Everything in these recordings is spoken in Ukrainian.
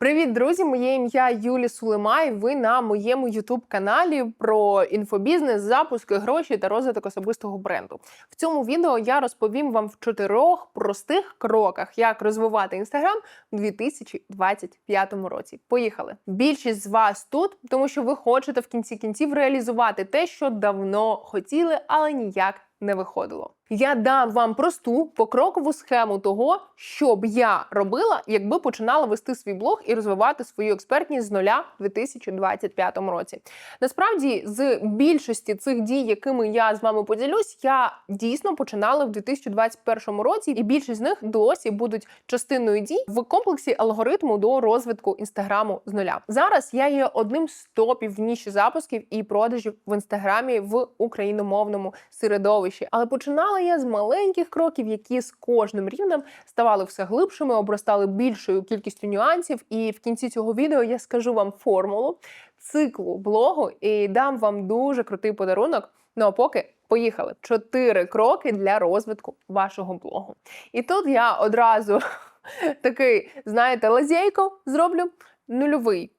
Привіт, друзі! Моє ім'я Юлі Сулеймай. Ви на моєму youtube каналі про інфобізнес, запуски, гроші та розвиток особистого бренду. В цьому відео я розповім вам в чотирьох простих кроках, як розвивати інстаграм у 2025 році. Поїхали! Більшість з вас тут, тому що ви хочете в кінці кінців реалізувати те, що давно хотіли, але ніяк не виходило. Я дам вам просту покрокову схему того, що б я робила, якби починала вести свій блог і розвивати свою експертність з нуля в 2025 році. Насправді, з більшості цих дій, якими я з вами поділюсь, я дійсно починала в 2021 році, і більшість з них досі будуть частиною дій в комплексі алгоритму до розвитку інстаграму з нуля. Зараз я є одним з топів в ніші запусків і продажів в інстаграмі в україномовному середовищі, але починала я з маленьких кроків, які з кожним рівнем ставали все глибшими, обростали більшою кількістю нюансів. І в кінці цього відео я скажу вам формулу циклу блогу і дам вам дуже крутий подарунок. Ну а поки поїхали чотири кроки для розвитку вашого блогу. І тут я одразу такий, знаєте, лазейко зроблю нульовий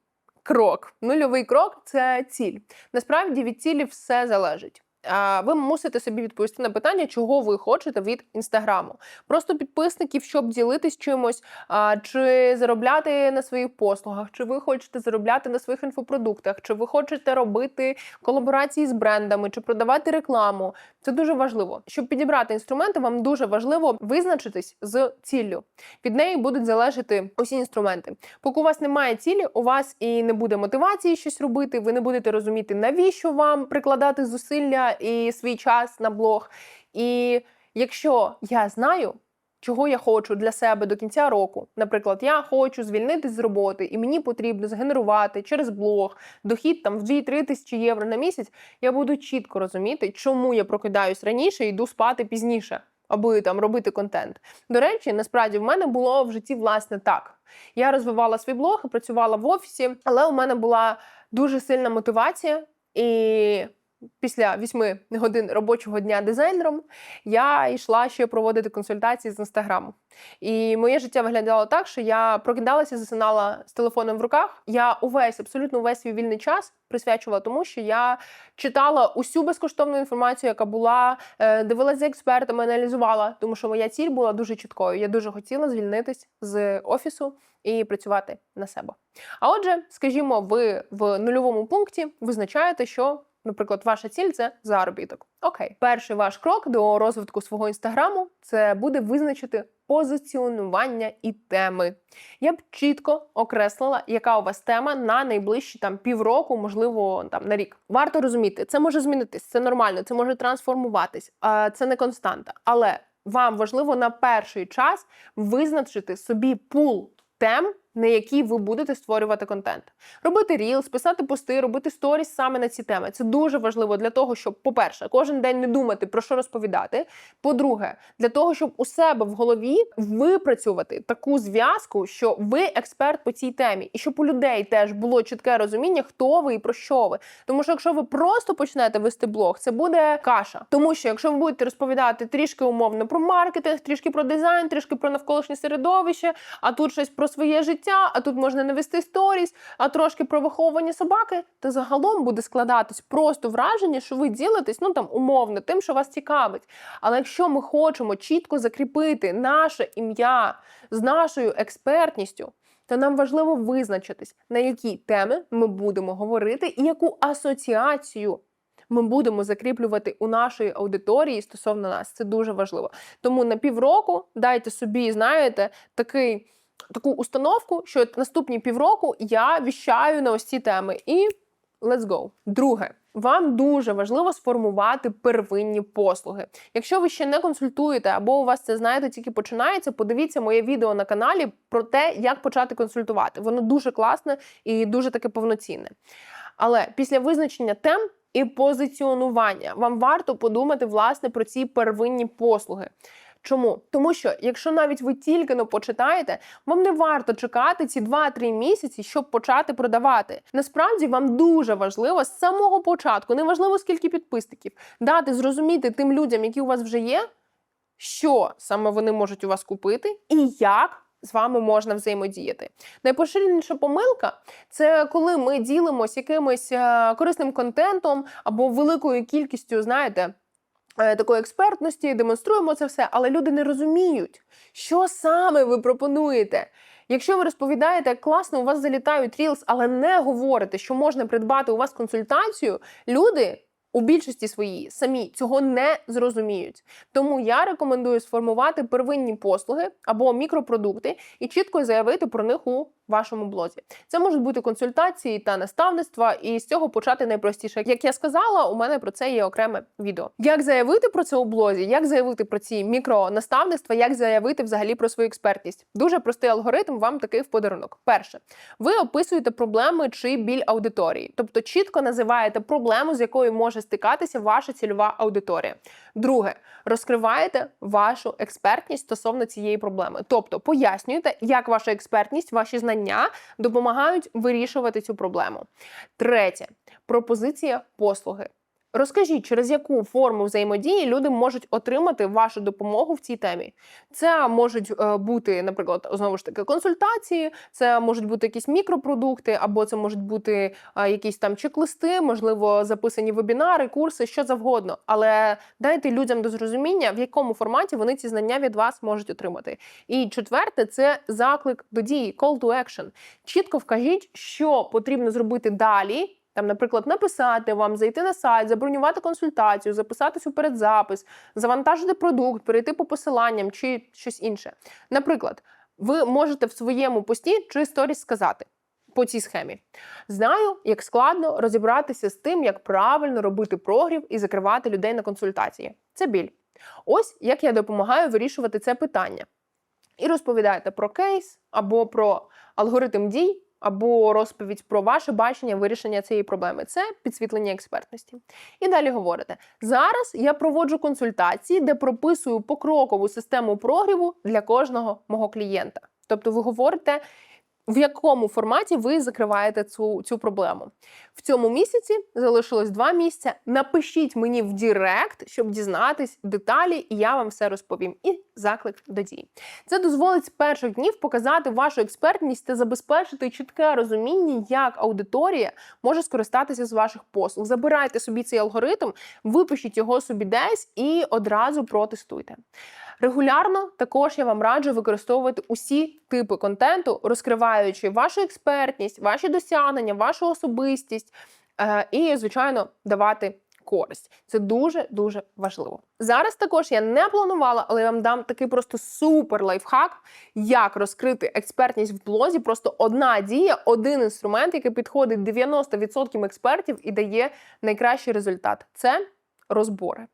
крок. Нульовий крок це ціль. Насправді від цілі все залежить. Ви мусите собі відповісти на питання, чого ви хочете від інстаграму. Просто підписників, щоб ділитись чимось, чи заробляти на своїх послугах, чи ви хочете заробляти на своїх інфопродуктах, чи ви хочете робити колаборації з брендами, чи продавати рекламу. Це дуже важливо. Щоб підібрати інструменти, вам дуже важливо визначитись з ціллю. Від неї будуть залежати усі інструменти. Поки у вас немає цілі, у вас і не буде мотивації щось робити. Ви не будете розуміти, навіщо вам прикладати зусилля і свій час на блог. І якщо я знаю, чого я хочу для себе до кінця року, наприклад, я хочу звільнитись з роботи, і мені потрібно згенерувати через блог дохід там в 2-3 тисячі євро на місяць, я буду чітко розуміти, чому я прокидаюсь раніше і йду спати пізніше. Аби там робити контент. До речі, насправді в мене було в житті власне так. Я розвивала свій блог і працювала в офісі, але у мене була дуже сильна мотивація, і після 8 годин робочого дня дизайнером я йшла ще проводити консультації з інстаграму. І моє життя виглядало так, що я прокидалася, засинала з телефоном в руках. Я увесь, абсолютно увесь свій вільний час присвячувала тому, що я читала усю безкоштовну інформацію, яка була, е, дивилася за експертами, аналізувала, тому що моя ціль була дуже чіткою. Я дуже хотіла звільнитись з офісу і працювати на себе. А отже, скажімо, ви в нульовому пункті визначаєте, що Наприклад, ваша ціль це заробіток. Окей, перший ваш крок до розвитку свого інстаграму це буде визначити позиціонування і теми. Я б чітко окреслила, яка у вас тема на найближчі там півроку, можливо, там на рік. Варто розуміти, це може змінитись, це нормально, це може трансформуватись, це не константа. Але вам важливо на перший час визначити собі пул тем на які ви будете створювати контент. Робити рілс, писати пости, робити сторіс саме на ці теми. Це дуже важливо для того, щоб, по-перше, кожен день не думати про що розповідати. По-друге, для того, щоб у себе в голові випрацювати таку зв'язку, що ви експерт по цій темі, і щоб у людей теж було чітке розуміння, хто ви і про що ви. Тому що якщо ви просто почнете вести блог, це буде каша. Тому що якщо ви будете розповідати трішки умовно про маркетинг, трішки про дизайн, трішки про навколишнє середовище, а тут щось про своє життя життя, а тут можна навести сторіс, а трошки про виховування собаки, то загалом буде складатись просто враження, що ви ділитесь, ну там умовно, тим, що вас цікавить. Але якщо ми хочемо чітко закріпити наше ім'я з нашою експертністю, то нам важливо визначитись, на які теми ми будемо говорити і яку асоціацію. Ми будемо закріплювати у нашої аудиторії стосовно нас. Це дуже важливо. Тому на півроку дайте собі, знаєте, такий таку установку, що наступні півроку я віщаю на ось ці теми. І let's go. Друге. Вам дуже важливо сформувати первинні послуги. Якщо ви ще не консультуєте, або у вас це знаєте, тільки починається, подивіться моє відео на каналі про те, як почати консультувати. Воно дуже класне і дуже таке повноцінне. Але після визначення тем і позиціонування вам варто подумати власне про ці первинні послуги. Чому? Тому що, якщо навіть ви тільки не почитаєте, вам не варто чекати ці 2-3 місяці, щоб почати продавати. Насправді вам дуже важливо з самого початку, неважливо скільки підписників, дати зрозуміти тим людям, які у вас вже є, що саме вони можуть у вас купити, і як з вами можна взаємодіяти. Найпоширеніша помилка це коли ми ділимося якимось е, корисним контентом або великою кількістю, знаєте. Е, Такої експертності демонструємо це все, але люди не розуміють, що саме ви пропонуєте. Якщо ви розповідаєте, як класно у вас залітають Reels, але не говорите, що можна придбати у вас консультацію, люди у більшості своїй самі цього не зрозуміють. Тому я рекомендую сформувати первинні послуги або мікропродукти і чітко заявити про них у вашому блозі. Це можуть бути консультації та наставництва, і з цього почати найпростіше. Як я сказала, у мене про це є окреме відео. Як заявити про це у блозі, як заявити про ці мікронаставництва, як заявити взагалі про свою експертність? Дуже простий алгоритм вам такий в подарунок. Перше, ви описуєте проблеми чи біль аудиторії, тобто чітко називаєте проблему, з якою може стикатися ваша цільова аудиторія. Друге, розкриваєте вашу експертність стосовно цієї проблеми, тобто пояснюєте, як ваша експертність, ваші знання допомагають вирішувати цю проблему. Третє пропозиція послуги. Розкажіть, через яку форму взаємодії люди можуть отримати вашу допомогу в цій темі. Це можуть е, бути, наприклад, знову ж таки, консультації, це можуть бути якісь мікропродукти, або це можуть бути е, якісь там чек-листи, можливо, записані вебінари, курси, що завгодно. Але дайте людям до зрозуміння, в якому форматі вони ці знання від вас можуть отримати. І четверте, це заклик до дії, call to action. Чітко вкажіть, що потрібно зробити далі. Там, наприклад, написати вам, зайти на сайт, забронювати консультацію, записатись у передзапис, завантажити продукт, перейти по посиланням чи щось інше. Наприклад, ви можете в своєму пості чи сторіс сказати по цій схемі: знаю, як складно розібратися з тим, як правильно робити прогрів і закривати людей на консультації. Це біль. Ось як я допомагаю вирішувати це питання. І розповідаєте про кейс або про алгоритм дій або розповідь про ваше бачення вирішення цієї проблеми. Це підсвітлення експертності. І далі говорите: зараз я проводжу консультації, де прописую покрокову систему прогріву для кожного мого клієнта. Тобто, ви говорите. В якому форматі ви закриваєте цю цю проблему? В цьому місяці залишилось два місця. Напишіть мені в Дірект, щоб дізнатись деталі, і я вам все розповім. І заклик до дії. Це дозволить з перших днів показати вашу експертність та забезпечити чітке розуміння, як аудиторія може скористатися з ваших послуг. Забирайте собі цей алгоритм, випишіть його собі десь і одразу протестуйте. Регулярно також я вам раджу використовувати усі типи контенту, розкриваючи вашу експертність, ваші досягнення, вашу особистість е, і, звичайно, давати. Користь це дуже дуже важливо. Зараз також я не планувала, але я вам дам такий просто супер лайфхак, як розкрити експертність в блозі. Просто одна дія, один інструмент, який підходить 90% експертів і дає найкращий результат. Це розбори.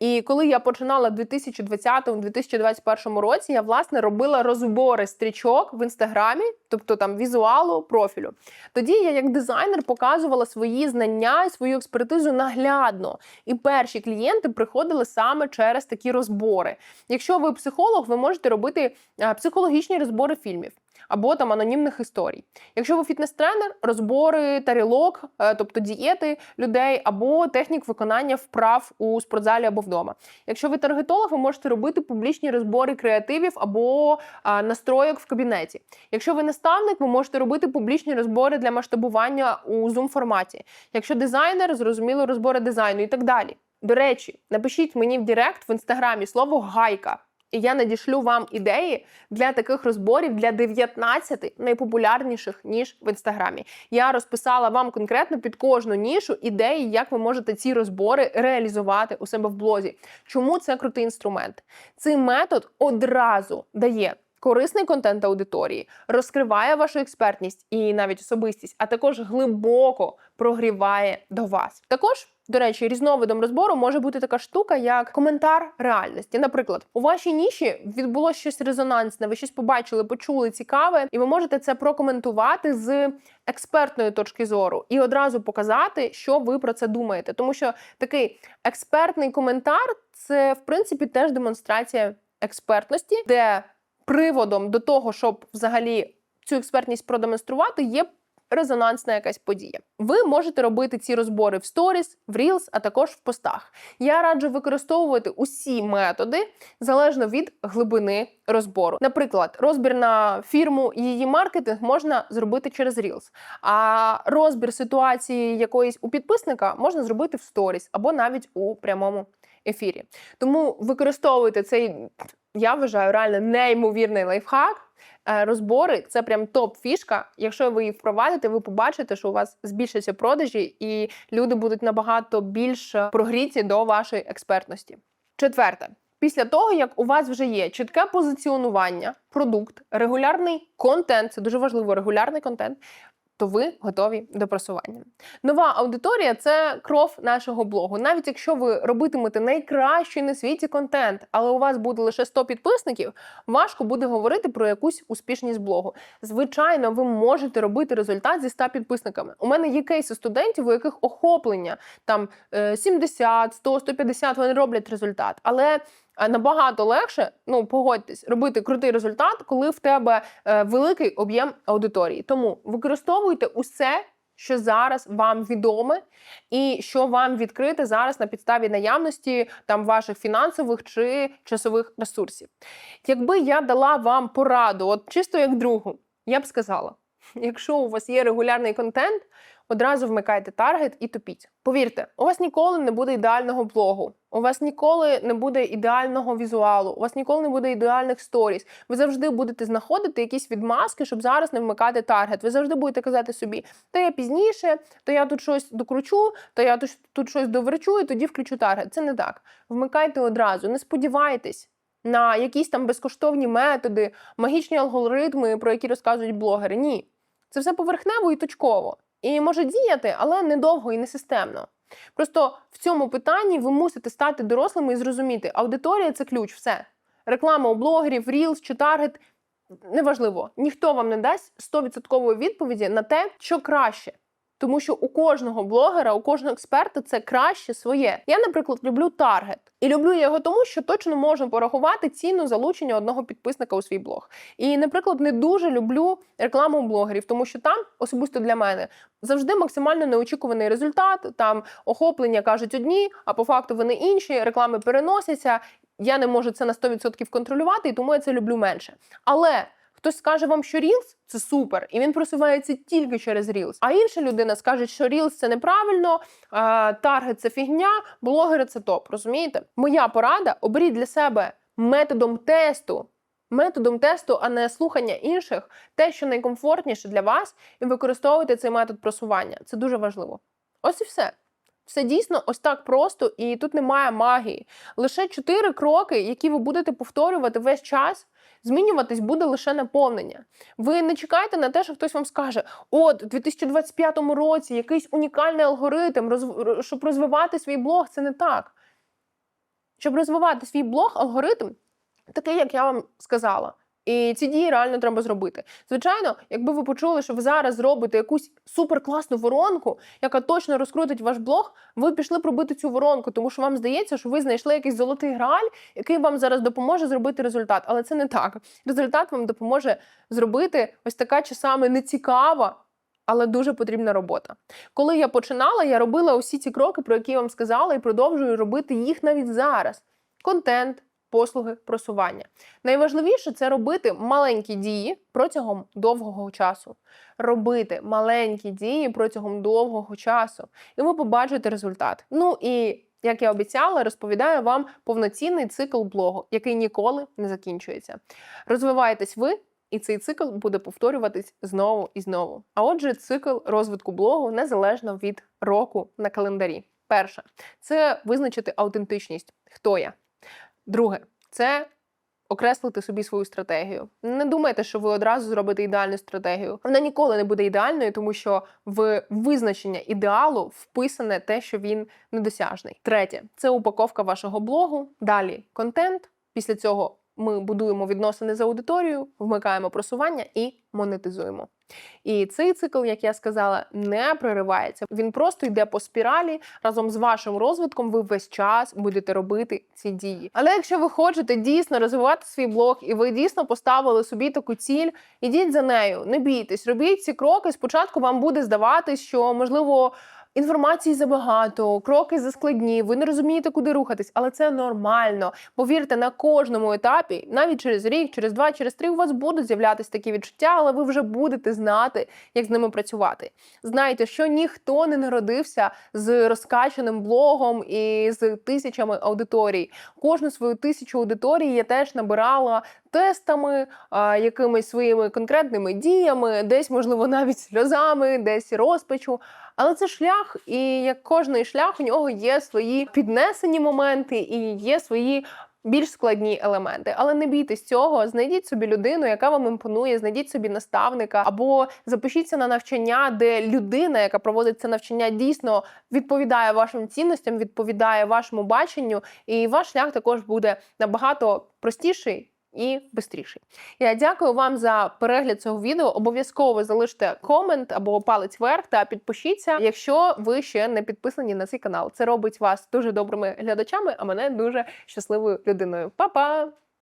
І коли я починала в 2020-2021 році, я власне робила розбори стрічок в інстаграмі, тобто там візуалу профілю. Тоді я, як дизайнер, показувала свої знання і свою експертизу наглядно. І перші клієнти приходили саме через такі розбори. Якщо ви психолог, ви можете робити психологічні розбори фільмів. Або там анонімних історій. Якщо ви фітнес-тренер, розбори тарілок, тобто дієти людей, або технік виконання вправ у спортзалі або вдома. Якщо ви таргетолог, ви можете робити публічні розбори креативів або а, настройок в кабінеті. Якщо ви наставник, ви можете робити публічні розбори для масштабування у Zoom форматі. Якщо дизайнер, зрозуміло, розбори дизайну і так далі. До речі, напишіть мені в Директ в інстаграмі слово гайка. І я надішлю вам ідеї для таких розборів для 19 найпопулярніших ніж в інстаграмі. Я розписала вам конкретно під кожну нішу ідеї, як ви можете ці розбори реалізувати у себе в блозі. Чому це крутий інструмент? Цей метод одразу дає. Корисний контент аудиторії розкриває вашу експертність і навіть особистість, а також глибоко прогріває до вас. Також до речі, різновидом розбору може бути така штука, як коментар реальності. Наприклад, у вашій ніші відбулося щось резонансне, ви щось побачили, почули цікаве, і ви можете це прокоментувати з експертної точки зору і одразу показати, що ви про це думаєте. Тому що такий експертний коментар це в принципі теж демонстрація експертності, де приводом до того, щоб взагалі цю експертність продемонструвати, є резонансна якась подія. Ви можете робити ці розбори в сторіс, в Reels, а також в постах. Я раджу використовувати усі методи залежно від глибини розбору. Наприклад, розбір на фірму і її маркетинг можна зробити через Reels, а розбір ситуації якоїсь у підписника можна зробити в сторіс або навіть у прямому ефірі. Тому використовуйте цей, я вважаю, реально неймовірний лайфхак. Е, Розбори це прям топ-фішка. Якщо ви її впровадите, ви побачите, що у вас збільшаться продажі, і люди будуть набагато більш прогріті до вашої експертності. Четверте. Після того, як у вас вже є чітке позиціонування, продукт, регулярний контент, це дуже важливо, регулярний контент, то ви готові до просування. Нова аудиторія це кров нашого блогу. Навіть якщо ви робитимете найкращий на світі контент, але у вас буде лише 100 підписників, важко буде говорити про якусь успішність блогу. Звичайно, ви можете робити результат зі 100 підписниками. У мене є кейси студентів, у яких охоплення там е, 70, 100, 150, вони роблять результат. Але набагато легше, ну погодьтесь, робити крутий результат, коли в тебе е, великий об'єм аудиторії. Тому використовуйте усе, що зараз вам відоме, і що вам відкрите зараз на підставі наявності там ваших фінансових чи часових ресурсів. Якби я дала вам пораду, от чисто як другу, я б сказала: якщо у вас є регулярний контент, одразу вмикайте таргет і топіть. Повірте, у вас ніколи не буде ідеального блогу, у вас ніколи не буде ідеального візуалу, у вас ніколи не буде ідеальних сторіс. Ви завжди будете знаходити якісь відмазки, щоб зараз не вмикати таргет. Ви завжди будете казати собі, то я пізніше, то я тут щось докручу, то я тут, тут щось доверчу, і тоді включу таргет. Це не так. Вмикайте одразу, не сподівайтесь. На якісь там безкоштовні методи, магічні алгоритми, про які розказують блогери. Ні, це все поверхнево і точково. І може діяти, але недовго і не системно. Просто в цьому питанні ви мусите стати дорослими і зрозуміти, аудиторія це ключ, все. Реклама у блогерів, Reels чи таргет неважливо. Ніхто вам не дасть 100% відповіді на те, що краще. Тому що у кожного блогера, у кожного експерта це краще своє. Я, наприклад, люблю таргет. І люблю я його тому, що точно можу порахувати ціну залучення одного підписника у свій блог. І, наприклад, не дуже люблю рекламу блогерів, тому що там, особисто для мене, завжди максимально неочікуваний результат. Там охоплення кажуть одні, а по факту вони інші, реклами переносяться. Я не можу це на 100% контролювати, і тому я це люблю менше. Але Хтось скаже вам, що Reels – це супер, і він просувається тільки через Reels. А інша людина скаже, що Reels – це неправильно, таргет це фігня, блогери це топ. Розумієте? Моя порада оберіть для себе методом тесту. Методом тесту, а не слухання інших, те, що найкомфортніше для вас, і використовуйте цей метод просування. Це дуже важливо. Ось і все. Все дійсно ось так просто, і тут немає магії. Лише чотири кроки, які ви будете повторювати весь час. Змінюватись буде лише наповнення. Ви не чекайте на те, що хтось вам скаже: от у 2025 році якийсь унікальний алгоритм, щоб розвивати свій блог, це не так. Щоб розвивати свій блог, алгоритм такий, як я вам сказала. І ці дії реально треба зробити. Звичайно, якби ви почули, що ви зараз зробите якусь суперкласну воронку, яка точно розкрутить ваш блог, ви пішли пробити цю воронку, тому що вам здається, що ви знайшли якийсь золотий граль, який вам зараз допоможе зробити результат. Але це не так. Результат вам допоможе зробити ось така часами нецікава. Але дуже потрібна робота. Коли я починала, я робила усі ці кроки, про які я вам сказала, і продовжую робити їх навіть зараз. Контент, послуги просування. Найважливіше це робити маленькі дії протягом довгого часу. Робити маленькі дії протягом довгого часу, і ви побачите результат. Ну і як я обіцяла, розповідаю вам повноцінний цикл блогу, який ніколи не закінчується. Розвиваєтесь ви. І цей цикл буде повторюватись знову і знову. А отже, цикл розвитку блогу незалежно від року на календарі. Перше це визначити аутентичність. Хто я? Друге, це окреслити собі свою стратегію. Не думайте, що ви одразу зробите ідеальну стратегію. Вона ніколи не буде ідеальною, тому що в визначення ідеалу вписане те, що він недосяжний. Третє це упаковка вашого блогу. Далі контент. Після цього ми будуємо відносини з аудиторією, вмикаємо просування і монетизуємо. І цей цикл, як я сказала, не проривається. Він просто йде по спіралі. Разом з вашим розвитком ви весь час будете робити ці дії. Але якщо ви хочете дійсно розвивати свій блог, і ви дійсно поставили собі таку ціль, ідіть за нею, не бійтесь, робіть ці кроки. Спочатку вам буде здаватись, що можливо. Інформації забагато, кроки заскладні, ви не розумієте, куди рухатись, але це нормально. Повірте, на кожному етапі, навіть через рік, через два, через три, у вас будуть з'являтися такі відчуття, але ви вже будете знати, як з ними працювати. Знайте, що ніхто не народився з розкачаним блогом і з тисячами аудиторій. Кожну свою тисячу аудиторій я теж набирала тестами, якимись своїми конкретними діями, десь, можливо, навіть сльозами, десь розпачу. Але це шлях, і як кожний шлях, у нього є свої піднесені моменти і є свої. Більш складні елементи, але не бійтесь цього. Знайдіть собі людину, яка вам імпонує, знайдіть собі наставника, або запишіться на навчання, де людина, яка проводить це навчання, дійсно відповідає вашим цінностям, відповідає вашому баченню, і ваш шлях також буде набагато простіший і швидший. Я дякую вам за перегляд цього відео. Обов'язково залиште комент або палець вверх та підпишіться, якщо ви ще не підписані на цей канал. Це робить вас дуже добрими глядачами, а мене дуже щасливою людиною. Па-па!